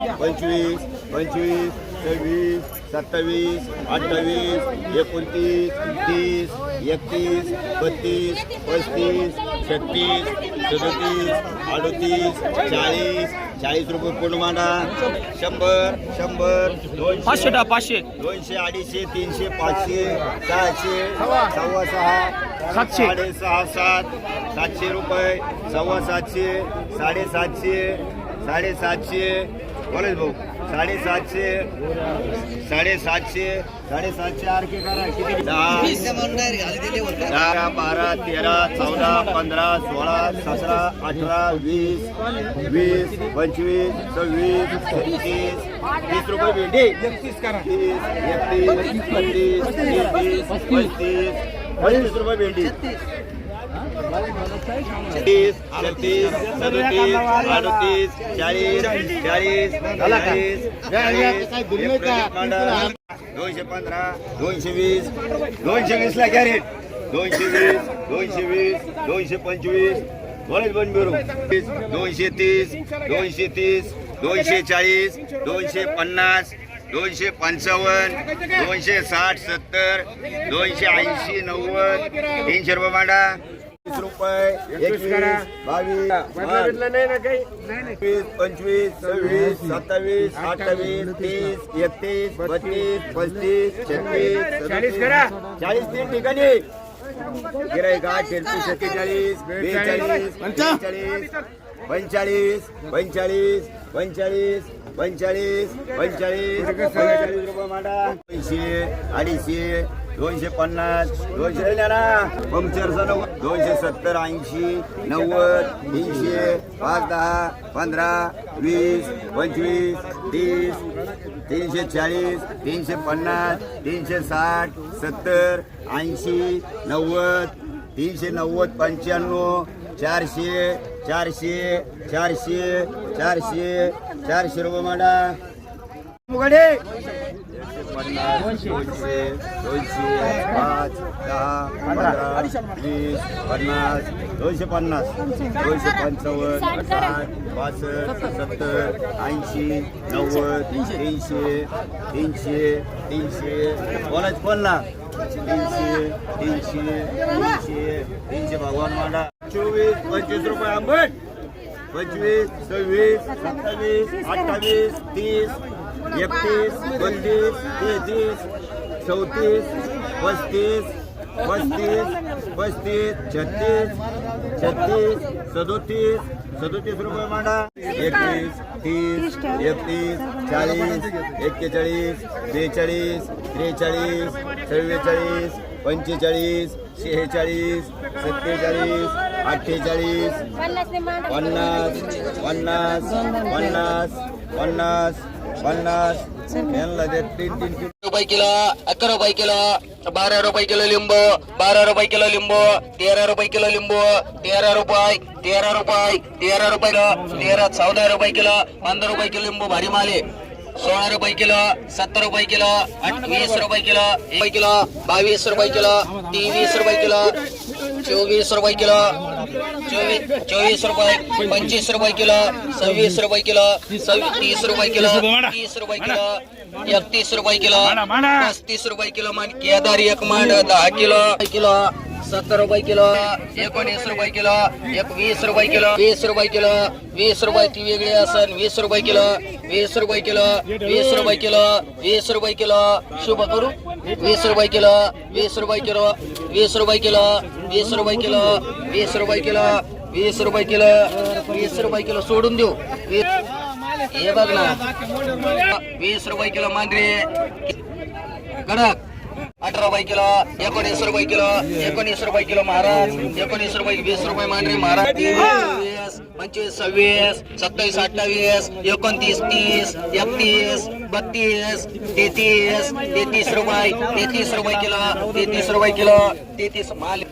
पंचवीस पंचवीस सव्वीस सत्तावीस अठ्ठावीस एकोणतीस तीस एकतीस बत्तीस पस्तीस छत्तीस सदतीस अडतीस चाळीस चाळीस रुपये पूर्ण मांडा शंभर शंभर दोनशे पाचशे दोनशे अडीचशे तीनशे पाचशे सहाशे सव्वा सहा सातशे. साडेसहा सात सातशे रुपये सव्वा सातशे साडेसातशे साडेसातशे बोलाच भाऊ. साडेसातशे साडेसातशे साडेसातशे आरके करा. किती? दहा. बारा तेरा चौदा पंधरा सोळा सतरा अठरा वीस वीस पंचवीस सव्वीस सत्तीस तीस रुपये भेंडी एकतीस करा. तीस एकतीस बत्तीस तेहतीस पस्तीस पस्तीस रुपये भेंडी तीस छत्तीस सदतीस अडतीस चाळीस चाळीस चाळीस चाळीस दोनशे पंधरा दोनशे वीस दोनशे वीस ला कॅरेट दोनशे वीस दोनशे वीस दोनशे पंचवीस बरेच बन बिरू दोनशे तीस दोनशे तीस दोनशे चाळीस दोनशे पन्नास दोनशे पंचावन्न दोनशे साठ सत्तर दोनशे ऐंशी नव्वद तीनशे रुपये मांडा वीस रुपये एकवीस बावीस वीस पंचवीस सव्वीस सत्तावीस अठ्ठावीस तीस एकतीस बत्तीस. पस्तीस छत्तीस चाळीस चाळीस तीन ठिकाणी. गिराईक आठ तेहतीस सत्तेचाळीस बेचाळीस पंचेचाळीस पंचाळीस पंचाळीस पंचाळीस पंचाळीस पंचाळीस पंचेचाळीस रुपये मांडा. दोनशे अडीचशे दोनशे पन्नास दोनशे ना पंक्चरचा नव्वद दोनशे सत्तर ऐंशी नव्वद तीनशे पाच दहा पंधरा वीस पंचवीस तीस तीनशे चाळीस तीनशे पन्नास तीनशे साठ सत्तर ऐंशी नव्वद तीनशे नव्वद पंच्याण्णव चारशे चारशे चारशे चारशे चारशे रुपये मॅडम मुगडे पन्नास दोनशे पाच दहा पंधरा वीस पन्नास दोनशे पन्नास दोनशे पंचावन्न साठ पासष्ट सत्तर ऐंशी नव्वद तीनशे तीनशे तीनशे बोलायचं पण तीनशे तीनशे तीनशे तीनशे भगवान मांडा चोवीस पंचवीस रुपये आंबट. पंचवीस सव्वीस सत्तावीस अठ्ठावीस तीस एकतीस बत्तीस तेहतीस चौतीस पस्तीस पस्तीस पस्तीस छत्तीस छत्तीस सदोतीस सदोतीस रुपये मांडा. एकवीस तीस एकतीस चाळीस एक्केचाळीस बेचाळीस त्रेचाळीस चव्वेचाळीस पंचेचाळीस शेहेचाळीस सत्तेचाळीस अठ्ठेचाळीस पन्नास पन्नास पन्नास पन्नास पन्नास. यांना तीन तीन रुपये किलो अकरा रुपये किलो बारा रुपये किलो लिंबू बारा रुपये किलो लिंबू तेरा रुपये किलो लिंबू तेरा रुपये तेरा रुपये तेरा रुपये तेरा चौदा रुपये किलो पंधरा रुपये किलो लिंबू भारी माले सोळा रुपये किलो सत्तर रुपये किलो वीस रुपये किलो एक किलो बावीस रुपये किलो तेवीस रुपये किलो चोवीस रुपये किलो चोवीस चोवीस रुपये पंचवीस रुपये किलो सव्वीस रुपये किलो सव्वीस तीस रुपये किलो तीस रुपये किलो एकतीस रुपये किलो पस्तीस रुपये किलो मान केदार एक मांड दहा किलो किलो सत्तर रुपये किलो एकोणीस रुपये किलो एक वीस रुपये किलो वीस रुपये किलो वीस रुपये ती वेगळी असन वीस रुपये किलो वीस रुपये किलो वीस रुपये किलो वीस रुपये किलो शुभ करू वीस रुपये किलो वीस रुपये किलो वीस रुपये किलो वीस रुपये किलो वीस रुपये किलो वीस रुपये किलो वीस रुपये किलो सोडून देऊ हे बघ ना वीस रुपये किलो मांजरी कडक अठरा रुपये किलो एकोणीस रुपये किलो एकोणीस रुपये किलो महाराज एकोणीस रुपये वीस रुपये मांजरी महाराज. तेवीस पंचवीस सव्वीस सत्तावीस अठ्ठावीस एकोणतीस तीस एकतीस बत्तीस तेहतीस तेहतीस रुपये तेहतीस रुपये किलो तेहतीस रुपये किलो तेहतीस माल.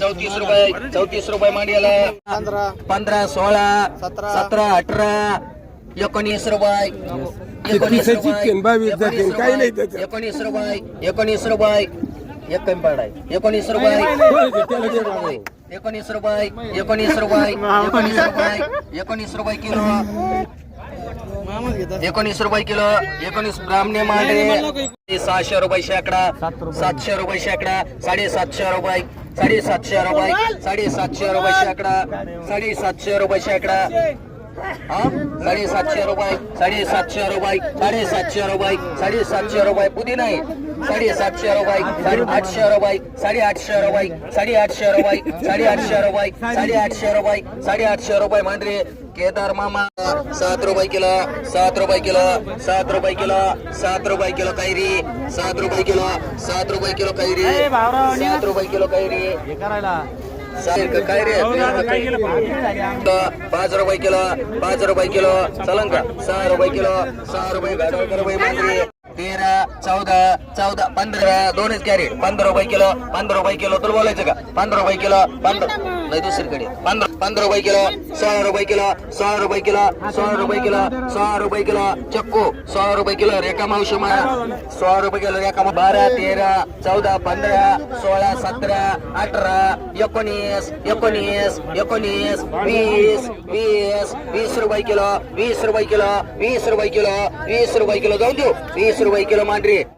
चौतीस रुपये चौतीस रुपये मांडियाला. पंधरा पंधरा सोळा सतरा अठरा एकोणीस रुपये एकोणीस रुपये काही नाही त्याच्यात. एकोणीस रुपये एकोणीस रुपये एक कमी पडाय एकोणीस रुपये एकोणीस रुपये एकोणीस रुपये एकोणीस रुपये एकोणीस रुपये किलो एकोणीस रुपये किलो एकोणीस ब्राह्मणे मांडे सहाशे रुपये शेकडा सातशे रुपये शेकडा साडेसातशे रुपये साडेसातशे रुपये साडेसातशे रुपये शेकडा साडेसातशे रुपये शेकडा हा साडेसातशे रुपये साडेसातशे रुपये साडेसातशे रुपये साडेसातशे रुपये. पुदी नाही साडेसातशे रुपये साडे आठशे रुपये साडेआठशे रुपये साडेआठशे रुपये साडेआठशे रुपये साडेआठशे रुपये साडेआठशे रुपये मांडरे केदार मामा सात रुपये किलो सात रुपये किलो सात रुपये किलो सात रुपये किलो कैरी सात रुपये किलो सात रुपये किलो कैरी सात रुपये किलो कैरी. सात कैरी पाच रुपये किलो पाच रुपये किलो चलन का सहा रुपये किलो सहा रुपये रुपये तेरा चौदा चौदा पंधरा दोनच कॅरेट. पंधरा रुपये किलो पंधरा रुपये किलो तुला बोलायचं का? पंधरा रुपये किलो पंधरा नाही दुसरीकडे पंधरा पंधरा रुपये किलो सोळा रुपये किलो सोळा रुपये किलो सोळा रुपये किलो सोळा रुपये किलो. चक्कू सोळा रुपये किलो रेखा मावशी मारा सोळा रुपये किलो रेखा बारा तेरा चौदा पंधरा सोळा सतरा अठरा एकोणीस एकोणीस एकोणीस वीस वीस वीस रुपये किलो वीस रुपये किलो वीस रुपये किलो वीस रुपये किलो. जाऊ देऊ. वीस रुपये किलो मांडरी